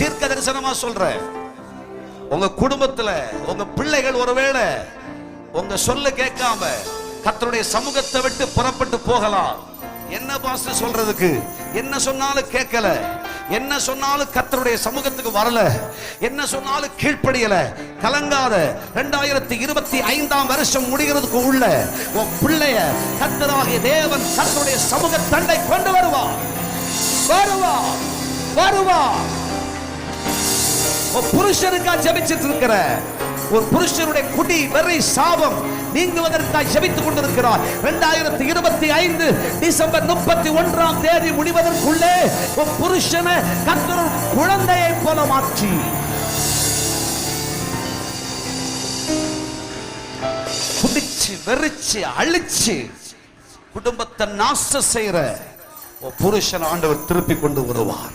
தீர்க்க தரிசனமா சொல்றேன். உங்க குடும்பத்துல உங்க பிள்ளைகள் ஒருவேளை உங்க சொல்ல கேட்காம கத்தருடைய சமூகத்தை விட்டு புறப்பட்டு போகலாம். என்ன பாஸ்டர் சொல்றதுக்கு? என்ன சொன்னாலும் கேட்கல. என்ன சொன்னாலும் கத்தருடைய சமூகத்துக்கு வரல. என்ன சொன்னாலும் கீழ்ப்படியல. கலங்காத. ரெண்டாயிரத்தி இருபத்தி ஐந்தாம் வருஷம் முடிகிறதுக்கு உள்ள உன் பிள்ளைய கத்தராகிய தேவன் கத்தருடைய சமூக தண்டை கொண்டு வருவார். வருவா வருவா புருஷனுக்கா ஜெபிச்சிட்டு இருக்கிற ஒரு புருஷனுடைய குடி வெறி சாபம் நீங்குவதற்காக ஜெபித்துக் கொண்டிருக்கிறார் இரண்டாயிரத்தி இருபத்தி ஐந்து டிசம்பர் முப்பத்தி ஒன்றாம் தேதி முடிவதற்குள்ளே ஒரு புருஷனை கத்தர் குழந்தையை போல மாற்றி. குடிச்சு வெறிச்சு அழிச்சு குடும்பத்தை நாச செய்யற ஒரு புருஷன் ஆண்டவர் திருப்பி கொண்டு வருவார்.